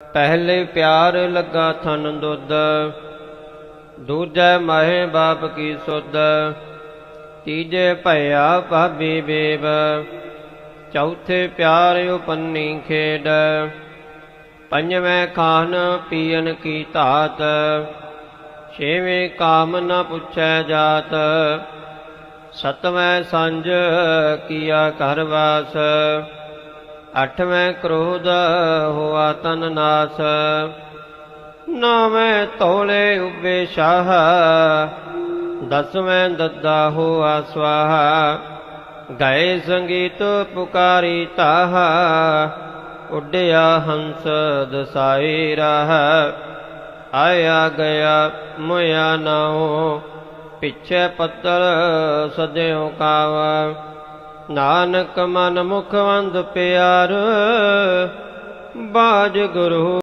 ਪਹਿਲੇ ਪਿਆਰ ਲੱਗਾ ਥਨ ਦੁੱਧ, ਦੂਜੈ ਮਹਿ ਬਾਪ ਕੀ ਸੁੱਧ, ਤੀਜੇ ਭਇਆ ਭਾਬੀ ਬੇਬ, ਚੌਥੇ ਪਿਆਰ ਉਪੰਨੀ ਖੇਡ, ਪੰਜਵੇਂ ਖਾਨ ਪੀਨ ਕੀ ਧਾਤ, ਛੇਵੇਂ ਕਾਮ ਨ ਪੁੱਛੈ ਜਾਤ, ਸਤਵੇਂ ਸੰਜ ਕੀਆ ਘਰ ਵਾਸ। ਅਠਵੇਂ ਕ੍ਰੋਧ ਹੋਆ ਤਨ ਨਾਸ। ਨੌਵੇਂ ਤੋਲੇ ਉਬੇ ਸ਼ਾਹ। ਦਸਵੇਂ ਦੱਦਾ ਹੋਆ ਸਵਾਹਾ। ਗਾਏ ਸੰਗੀਤ ਪੁਕਾਰੀ ਤਾਹ। ਉੱਡਿਆ ਹੰਸ ਦਸਾਈ ਰਾਹ। ਆਇਆ ਗਿਆ ਮੁਇਆ ਨਾਉ। ਪਿੱਛੇ ਪੱਤਰ ਸਦਿਓ ਕਾਵਾ। ਨਾਨਕ ਮਨ ਮੁਖ ਵੰਦ ਪਿਆਰ ਬਾਜ ਗੁਰੂ